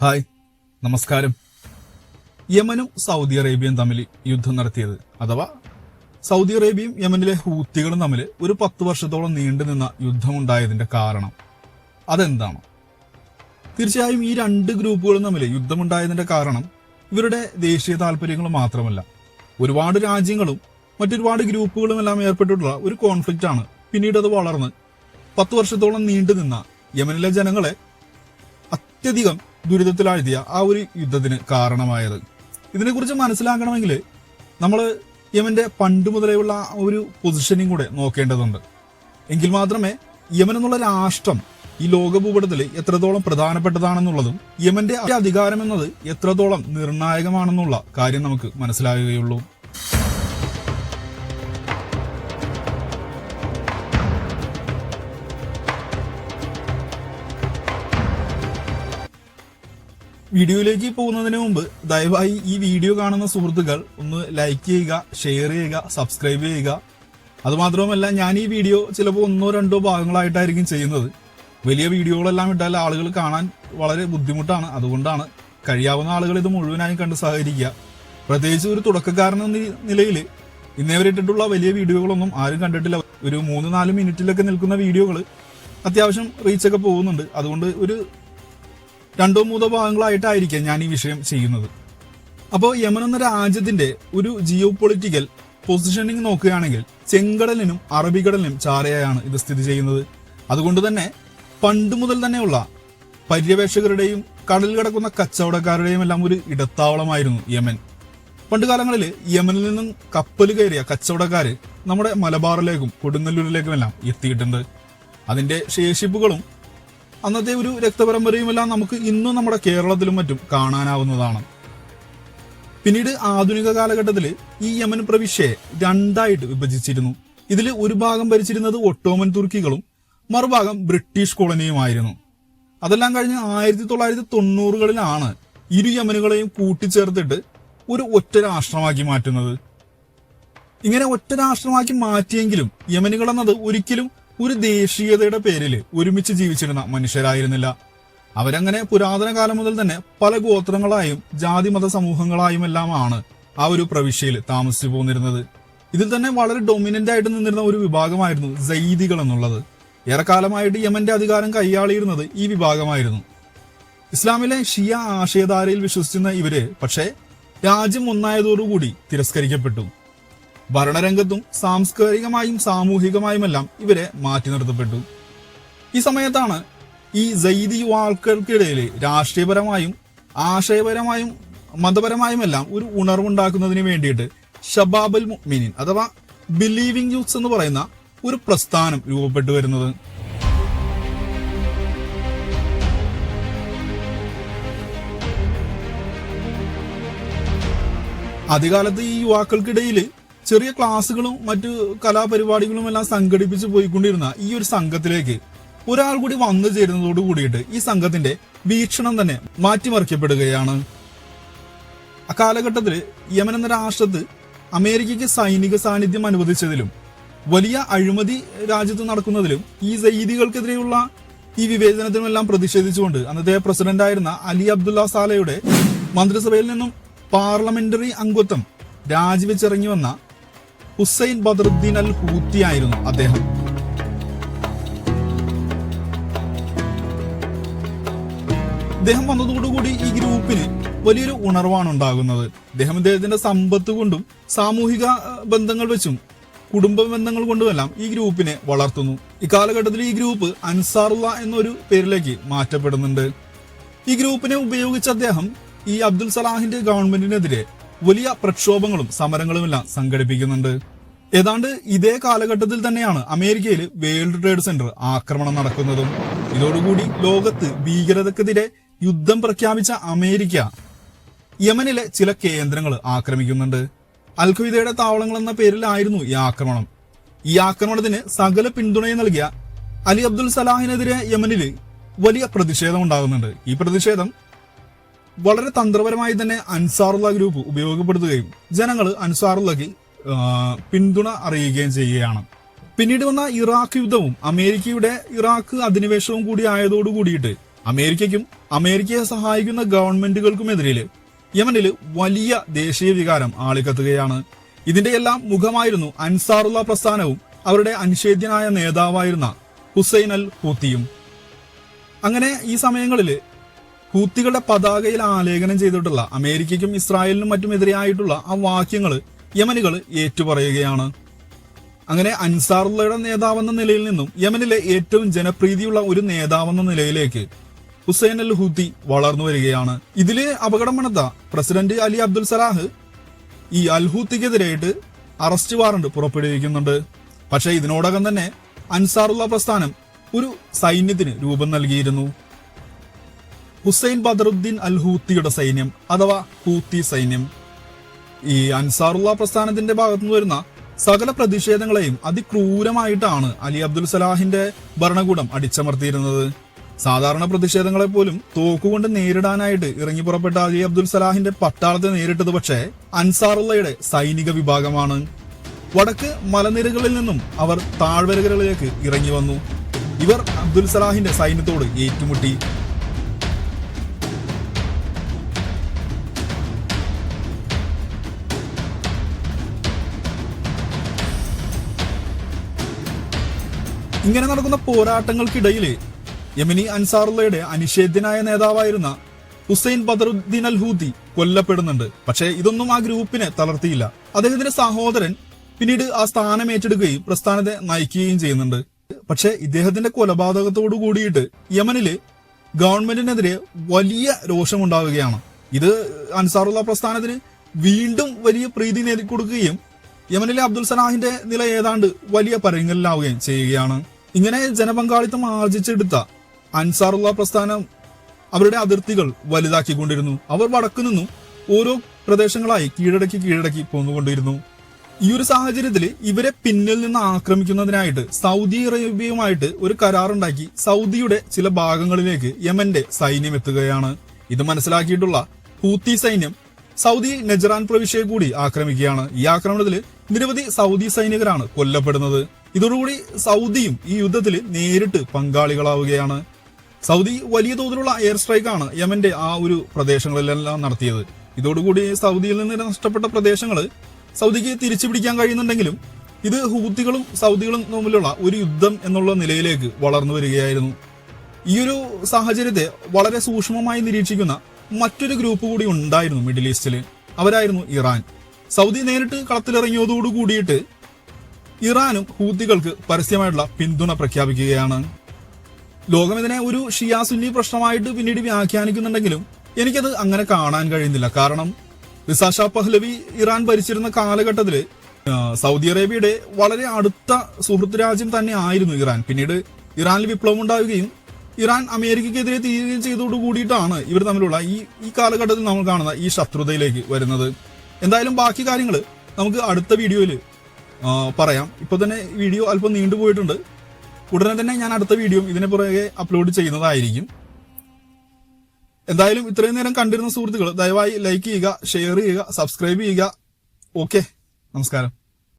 Hi നമസ്കാരം. യമനും Saudi അറേബ്യയും തമ്മിൽ യുദ്ധം നടത്തിയത് അഥവാ സൗദി അറേബ്യയും യമനിലെ ഹൂത്തികളും തമ്മിൽ ഒരു പത്ത് വർഷത്തോളം നീണ്ടുനിന്ന യുദ്ധമുണ്ടായതിന്റെ കാരണം അതെന്താണ്? തീർച്ചയായും ഈ രണ്ട് ഗ്രൂപ്പുകളും തമ്മിൽ യുദ്ധമുണ്ടായതിന്റെ കാരണം ഇവരുടെ ദേശീയ താല്പര്യങ്ങൾ മാത്രമല്ല. ഒരുപാട് രാജ്യങ്ങളും മറ്റൊരുപാട് ഗ്രൂപ്പുകളും എല്ലാം ഏർപ്പെട്ടിട്ടുള്ള ഒരു കോൺഫ്ലിക്റ്റ് ആണ് പിന്നീട് അത് വളർന്ന് പത്ത് വർഷത്തോളം നീണ്ടുനിന്ന യമനിലെ ജനങ്ങളെ അത്യധികം ദുരിതത്തിലാഴ്ത്തിയ ആ ഒരു യുദ്ധത്തിന് കാരണമായത്. ഇതിനെക്കുറിച്ച് മനസ്സിലാക്കണമെങ്കിൽ നമ്മൾ യമന്റെ പണ്ട് മുതലേയുള്ള ഒരു പൊസിഷനിങ് കൂടെ നോക്കേണ്ടതുണ്ട്. എങ്കിൽ മാത്രമേ യമൻ എന്നുള്ള രാഷ്ട്രം ഈ ലോക ഭൂപടത്തിൽ എത്രത്തോളം പ്രധാനപ്പെട്ടതാണെന്നുള്ളതും യമന്റെ അധികാരം എന്നത് എത്രത്തോളം നിർണായകമാണെന്നുള്ള കാര്യം നമുക്ക് മനസ്സിലാകുകയുള്ളൂ വീഡിയോയിലേക്ക് പോകുന്നതിന് മുമ്പ് ദയവായി ഈ വീഡിയോ കാണുന്ന സുഹൃത്തുക്കൾ ഒന്ന് ലൈക്ക് ചെയ്യുക ഷെയർ ചെയ്യുക സബ്സ്ക്രൈബ് ചെയ്യുക. അതുമാത്രവുമല്ല ഞാൻ ഈ വീഡിയോ ചിലപ്പോൾ ഒന്നോ രണ്ടോ ഭാഗങ്ങളായിട്ടായിരിക്കും ചെയ്യുന്നത്. വലിയ വീഡിയോകളെല്ലാം ഇട്ടാൽ ആളുകൾ കാണാൻ വളരെ ബുദ്ധിമുട്ടാണ്. അതുകൊണ്ടാണ് കഴിയാവുന്ന ആളുകൾ ഇത് മുഴുവനായും കണ്ട് സഹകരിക്കുക. പ്രത്യേകിച്ച് ഒരു തുടക്കക്കാരൻ എന്ന നിലയിൽ ഇന്നേ വരെ ഇട്ടിട്ടുള്ള വലിയ വീഡിയോകളൊന്നും ആരും കണ്ടിട്ടില്ല. ഒരു മൂന്ന് നാല് മിനിറ്റിലൊക്കെ നിൽക്കുന്ന വീഡിയോകൾ അത്യാവശ്യം റീച്ചൊക്കെ പോകുന്നുണ്ട്. അതുകൊണ്ട് ഒരു രണ്ടോ മൂന്നോ ഭാഗങ്ങളായിട്ടായിരിക്കാം ഞാൻ ഈ വിഷയം ചെയ്യുന്നത്. അപ്പോൾ യമൻ എന്ന രാജ്യത്തിന്റെ ഒരു ജിയോ പൊളിറ്റിക്കൽ പൊസിഷനിങ് നോക്കുകയാണെങ്കിൽ ചെങ്കടലിനും അറബിക്കടലിനും ചാരയായാണ് ഇത് സ്ഥിതി ചെയ്യുന്നത്. അതുകൊണ്ട് തന്നെ പണ്ട് മുതൽ തന്നെയുള്ള പര്യവേക്ഷകരുടെയും കടലിൽ കിടക്കുന്ന കച്ചവടക്കാരുടെയും എല്ലാം ഒരു ഇടത്താവളമായിരുന്നു യമൻ. പണ്ട് കാലങ്ങളിൽ യമനിൽ നിന്നും കപ്പൽ കയറിയ കച്ചവടക്കാർ നമ്മുടെ മലബാറിലേക്കും കൊടുങ്ങല്ലൂരിലേക്കും എല്ലാം എത്തിയിട്ടുണ്ട്. അതിന്റെ ശേഷിപ്പുകളും അന്നത്തെ ഒരു രക്തപരമ്പരയും എല്ലാം നമുക്ക് ഇന്നും നമ്മുടെ കേരളത്തിലും മറ്റും കാണാനാവുന്നതാണ്. പിന്നീട് ആധുനിക കാലഘട്ടത്തിൽ ഈ യമൻ പ്രവിശ്യയെ രണ്ടായിട്ട് വിഭജിച്ചിരുന്നു. ഇതിൽ ഒരു ഭാഗം ഭരിച്ചിരുന്നത് ഒട്ടോമൻ തുർക്കികളും മറുഭാഗം ബ്രിട്ടീഷ് കോളനിയുമായിരുന്നു. അതെല്ലാം കഴിഞ്ഞ് ആയിരത്തി തൊള്ളായിരത്തി തൊണ്ണൂറുകളിലാണ് ഇരു യമനുകളെയും കൂട്ടിച്ചേർത്തിട്ട് ഒരു ഒറ്റ രാഷ്ട്രമാക്കി മാറ്റുന്നത്. ഇങ്ങനെ ഒറ്റ രാഷ്ട്രമാക്കി മാറ്റിയെങ്കിലും യമനുകൾ എന്നത് ഒരിക്കലും ഒരു ദേശീയതയുടെ പേരിൽ ഒരുമിച്ച് ജീവിച്ചിരുന്ന മനുഷ്യരായിരുന്നില്ല. അവരങ്ങനെ പുരാതന കാലം മുതൽ തന്നെ പല ഗോത്രങ്ങളായും ജാതി മത സമൂഹങ്ങളായും എല്ലാമാണ് ആ ഒരു പ്രവിശ്യയിൽ താമസിച്ചു പോന്നിരുന്നത്. ഇതിൽ തന്നെ വളരെ ഡൊമിനന്റ് ആയിട്ട് നിന്നിരുന്ന ഒരു വിഭാഗമായിരുന്നു സയ്യിദികൾ എന്നുള്ളത്. ഏറെക്കാലമായിട്ട് യമന്റെ അധികാരം കൈയാളിയിരുന്നത് ഈ വിഭാഗമായിരുന്നു. ഇസ്ലാമിലെ ഷിയ ആശയധാരയിൽ വിശ്വസിച്ചിരുന്ന ഇവർ പക്ഷേ രാജ്യം ഒന്നായതോടുകൂടി തിരസ്കരിക്കപ്പെട്ടു. ഭരണരംഗത്തും സാംസ്കാരികമായും സാമൂഹികമായുമെല്ലാം ഇവരെ മാറ്റി നിർത്തപ്പെട്ടു. ഈ സമയത്താണ് ഈ ജൈദി യുവാക്കൾക്കിടയിൽ രാഷ്ട്രീയപരമായും ആശയപരമായും മതപരമായുമെല്ലാം ഒരു ഉണർവുണ്ടാക്കുന്നതിന് വേണ്ടിയിട്ട് ഷബാബൽ മുഅ്മിനീൻ അഥവാ ബിലീവിംഗ് യൂത്ത്സ് എന്ന് പറയുന്ന ഒരു പ്രസ്ഥാനം രൂപപ്പെട്ടു വരുന്നത്. ആദ്യകാലത്ത് ഈ യുവാക്കൾക്കിടയിൽ ചെറിയ ക്ലാസ്സുകളും മറ്റു കലാപരിപാടികളും എല്ലാം സംഘടിപ്പിച്ച് പോയിക്കൊണ്ടിരുന്ന ഈ ഒരു സംഘത്തിലേക്ക് ഒരാൾ കൂടി വന്നു ചേരുന്നതോട് കൂടിയിട്ട് ഈ സംഘത്തിന്റെ വീക്ഷണം തന്നെ മാറ്റിമറിക്കപ്പെടുകയാണ്. അക്കാലഘട്ടത്തിൽ യമൻ എന്ന രാഷ്ട്രത്ത് അമേരിക്കയ്ക്ക് സൈനിക സാന്നിധ്യം അനുവദിച്ചതിലും വലിയ അഴിമതി രാജ്യത്ത് നടക്കുന്നതിലും ഈ സയ്യിദികൾക്കെതിരെയുള്ള ഈ വിവേചനത്തിനുമെല്ലാം പ്രതിഷേധിച്ചുകൊണ്ട് അന്നത്തെ പ്രസിഡന്റായിരുന്ന അലി അബ്ദുള്ള സാലയുടെ മന്ത്രിസഭയിൽ നിന്നും പാർലമെന്ററി അംഗത്വം രാജിവെച്ചിറങ്ങി വന്ന ഹുസൈൻ ബദറുദ്ദീൻ അൽ ഹൂത്തി ആയിരുന്നു അദ്ദേഹം. ഇദ്ദേഹം വന്നതോടുകൂടി ഈ ഗ്രൂപ്പിന് വലിയൊരു ഉണർവാണ് ഉണ്ടാകുന്നത്. അദ്ദേഹം ഇദ്ദേഹത്തിന്റെ സമ്പത്ത് കൊണ്ടും സാമൂഹിക ബന്ധങ്ങൾ വെച്ചും കുടുംബ ബന്ധങ്ങൾ കൊണ്ടുമെല്ലാം ഈ ഗ്രൂപ്പിനെ വളർത്തുന്നു. ഇക്കാലഘട്ടത്തിൽ ഈ ഗ്രൂപ്പ് അൻസാറുള്ള എന്നൊരു പേരിലേക്ക് മാറ്റപ്പെടുന്നുണ്ട്. ഈ ഗ്രൂപ്പിനെ ഉപയോഗിച്ച് അദ്ദേഹം ഈ അബ്ദുൽ സലാഹിന്റെ ഗവൺമെന്റിനെതിരെ വലിയ പ്രക്ഷോഭങ്ങളും സമരങ്ങളുമെല്ലാം സംഘടിപ്പിക്കുന്നുണ്ട്. ഏതാണ്ട് ഇതേ കാലഘട്ടത്തിൽ തന്നെയാണ് അമേരിക്കയിൽ വേൾഡ് ട്രേഡ് സെന്റർ ആക്രമണം നടക്കുന്നതും. ഇതോടുകൂടി ലോകത്ത് ഭീകരതക്കെതിരെ യുദ്ധം പ്രഖ്യാപിച്ച അമേരിക്ക യമനിലെ ചില കേന്ദ്രങ്ങൾ ആക്രമിക്കുന്നുണ്ട്. അൽഖ്വിദയുടെ താവളങ്ങൾ എന്ന പേരിലായിരുന്നു ഈ ആക്രമണം. ഈ ആക്രമണത്തിന് സകല പിന്തുണയും നൽകിയ അലി അബ്ദുൽ സലാഹിനെതിരെ യമനിൽ വലിയ പ്രതിഷേധം ഉണ്ടാകുന്നുണ്ട് ഈ പ്രതിഷേധം വളരെ തന്ത്രപരമായി തന്നെ അൻസാറുള്ള ഗ്രൂപ്പ് ഉപയോഗപ്പെടുത്തുകയും ജനങ്ങൾ അൻസാറുള്ളക്ക് പിന്തുണ അറിയുകയും ചെയ്യുകയാണ്. പിന്നീട് വന്ന ഇറാഖ് യുദ്ധവും അമേരിക്കയുടെ ഇറാഖ് അധിനിവേശവും കൂടി ആയതോടു കൂടിയിട്ട് അമേരിക്കയ്ക്കും അമേരിക്കയെ സഹായിക്കുന്ന ഗവൺമെന്റുകൾക്കുമെതിരെ യമനിൽ വലിയ ദേശീയ വികാരം ആളിക്കത്തുകയാണ്. ഇതിന്റെ എല്ലാം മുഖമായിരുന്നു അൻസാറുള്ള പ്രസ്ഥാനവും അവരുടെ അനിഷേധ്യനായ നേതാവായിരുന്ന ഹുസൈൻ അൽ ഹൂത്തിയും അങ്ങനെ ഈ സമയങ്ങളിൽ ഹൂത്തികളുടെ പതാകയിൽ ആലേഖനം ചെയ്തിട്ടുള്ള അമേരിക്കയ്ക്കും ഇസ്രായേലിനും മറ്റും എതിരെയായിട്ടുള്ള ആ വാക്യങ്ങൾ യമനികൾ ഏറ്റുപറയുകയാണ്. അങ്ങനെ അൻസാറുള്ളയുടെ നേതാവെന്ന നിലയിൽ നിന്നും യമനിലെ ഏറ്റവും ജനപ്രീതിയുള്ള ഒരു നേതാവെന്ന നിലയിലേക്ക് ഹുസൈൻ അൽ ഹൂത്തി വളർന്നു വരികയാണ്. ഇതിൽ അപകടം മണത്ത പ്രസിഡന്റ് അലി അബ്ദുൽ സലാഹ് ഈ അൽ ഹൂത്തിക്കെതിരായിട്ട് അറസ്റ്റ് വാറണ്ട് പുറപ്പെടുവിക്കുന്നുണ്ട്. പക്ഷേ ഇതിനോടകം തന്നെ അൻസാറുള്ള പ്രസ്ഥാനം ഒരു സൈന്യത്തിന് രൂപം നൽകിയിരുന്നു. ഹുസൈൻ ബദറുദ്ദീൻ അൽ ഹൂത്തിയുടെ സൈന്യം അഥവാ ഹൂത്തി സൈന്യം. ഈ അൻസാറുള്ള പ്രസ്ഥാനത്തിന്റെ ഭാഗത്തുനിന്ന് വരുന്ന സകല പ്രതിഷേധങ്ങളെയും അതിക്രൂരമായിട്ടാണ് അലി അബ്ദുൽ സലാഹിന്റെ ഭരണകൂടം അടിച്ചമർത്തിയിരുന്നത്. സാധാരണ പ്രതിഷേധങ്ങളെ പോലും തോക്കുകൊണ്ട് നേരിടാനായിട്ട് ഇറങ്ങി പുറപ്പെട്ട അലി അബ്ദുൽ സലാഹിന്റെ പട്ടാളത്തെ നേരിട്ടത് പക്ഷേ അൻസാറുള്ളയുടെ സൈനിക വിഭാഗമാണ്. വടക്ക് മലനിരകളിൽ നിന്നും അവർ താഴ്വരകളിലേക്ക് ഇറങ്ങി വന്നു. ഇവർ അബ്ദുൽ സലാഹിന്റെ സൈന്യത്തോട് ഏറ്റുമുട്ടി. ഇങ്ങനെ നടക്കുന്ന പോരാട്ടങ്ങൾക്കിടയിൽ യമനി അൻസാറുള്ളയുടെ അനിഷേധ്യനായ നേതാവായിരുന്ന ഹുസൈൻ ബദറുദ്ദീൻ അൽ ഹൂദി കൊല്ലപ്പെടുന്നുണ്ട്. പക്ഷേ ഇതൊന്നും ആ ഗ്രൂപ്പിനെ തളർത്തിയില്ല. അദ്ദേഹത്തിന്റെ സഹോദരൻ പിന്നീട് ആ സ്ഥാനം ഏറ്റെടുക്കുകയും പ്രസ്ഥാനത്തെ നയിക്കുകയും ചെയ്യുന്നുണ്ട്. പക്ഷേ ഇദ്ദേഹത്തിന്റെ കൊലപാതകത്തോടു കൂടിയിട്ട് യമനിൽ ഗവൺമെന്റിനെതിരെ വലിയ രോഷമുണ്ടാവുകയാണ്. ഇത് അൻസാറുള്ള പ്രസ്ഥാനത്തിന് വീണ്ടും വലിയ പ്രീതി നേടിക്കൊടുക്കുകയും യമനിലെ അബ്ദുൽ സലാഹിന്റെ നില ഏതാണ്ട് വലിയ പരങ്ങലിലാവുകയും ചെയ്യുകയാണ്. ഇങ്ങനെ ജനപങ്കാളിത്തം ആർജിച്ചെടുത്ത അൻസാറുള്ള പ്രസ്ഥാനം അവരുടെ അതിർത്തികൾ വലുതാക്കിക്കൊണ്ടിരുന്നു. അവർ വടക്കു നിന്നും ഓരോ പ്രദേശങ്ങളായി കീഴടക്കി കീഴടക്കി പോന്നുകൊണ്ടിരുന്നു. ഈ ഒരു സാഹചര്യത്തിൽ ഇവരെ പിന്നിൽ നിന്ന് ആക്രമിക്കുന്നതിനായിട്ട് സൗദി അറേബ്യയുമായിട്ട് ഒരു കരാറുണ്ടാക്കി സൗദിയുടെ ചില ഭാഗങ്ങളിലേക്ക് യമന്റെ സൈന്യം എത്തുകയാണ്. ഇത് മനസ്സിലാക്കിയിട്ടുള്ള ഹൂത്തി സൈന്യം സൗദി നജറാൻ പ്രവിശ്യയെ കൂടി ആക്രമിക്കുകയാണ്. ഈ ആക്രമണത്തിൽ നിരവധി സൗദി സൈനികരാണ് കൊല്ലപ്പെടുന്നത്. ഇതോടുകൂടി സൗദിയും ഈ യുദ്ധത്തിൽ നേരിട്ട് പങ്കാളികളാവുകയാണ്. സൗദി വലിയ തോതിലുള്ള എയർ സ്ട്രൈക്കാണ് യമന്റെ ആ ഒരു പ്രദേശങ്ങളിലെല്ലാം നടത്തിയത്. ഇതോടുകൂടി സൗദിയിൽ നിന്ന് നഷ്ടപ്പെട്ട പ്രദേശങ്ങൾ സൗദിക്ക് തിരിച്ചു പിടിക്കാൻ കഴിയുന്നുണ്ടെങ്കിലും ഇത് ഹൂത്തികളും സൗദികളും തമ്മിലുള്ള ഒരു യുദ്ധം എന്നുള്ള നിലയിലേക്ക് വളർന്നു വരികയായിരുന്നു. ഈ ഒരു സാഹചര്യത്തെ വളരെ സൂക്ഷ്മമായി നിരീക്ഷിക്കുന്ന മറ്റൊരു ഗ്രൂപ്പ് കൂടി ഉണ്ടായിരുന്നു മിഡിൽ ഈസ്റ്റിൽ അവരായിരുന്നു ഇറാൻ. സൗദി നേരിട്ട് കളത്തിലിറങ്ങിയതോടു കൂടിയിട്ട് ഇറാനും ഹൂത്തികൾക്ക് പരസ്യമായിട്ടുള്ള പിന്തുണ പ്രഖ്യാപിക്കുകയാണ്. ലോകം ഇതിനെ ഒരു ഷിയാ സുന്നി പ്രശ്നമായിട്ട് പിന്നീട് വ്യാഖ്യാനിക്കുന്നുണ്ടെങ്കിലും എനിക്കത് അങ്ങനെ കാണാൻ കഴിയുന്നില്ല. കാരണം റിസാ ഷാ പഹ്ലവി ഇറാൻ ഭരിച്ചിരുന്ന കാലഘട്ടത്തിൽ സൗദി അറേബ്യയുടെ വളരെ അടുത്ത സുഹൃത്ത് രാജ്യം തന്നെ ആയിരുന്നു ഇറാൻ. പിന്നീട് ഇറാനിൽ വിപ്ലവം ഉണ്ടാവുകയും ഇറാൻ അമേരിക്കയ്ക്കെതിരെ തീരുകയും ചെയ്തോടു കൂടിയിട്ടാണ് ഇവർ തമ്മിലുള്ള ഈ ഈ കാലഘട്ടത്തിൽ നമ്മൾ കാണുന്ന ഈ ശത്രുതയിലേക്ക് വരുന്നത്. എന്തായാലും ബാക്കി കാര്യങ്ങൾ നമുക്ക് അടുത്ത വീഡിയോയിൽ പറയാം. ഇപ്പൊ തന്നെ വീഡിയോ അല്പം നീണ്ടുപോയിട്ടുണ്ട് ഉടനെ തന്നെ ഞാൻ അടുത്ത വീഡിയോ ഇതിനെ പുറകെ അപ്ലോഡ് ചെയ്യുന്നതായിരിക്കും. എന്തായാലും ഇത്രയും നേരം കണ്ടിരുന്ന സുഹൃത്തുക്കൾ ദയവായി ലൈക്ക് ചെയ്യുക ഷെയർ ചെയ്യുക സബ്സ്ക്രൈബ് ചെയ്യുക. ഓക്കെ നമസ്കാരം.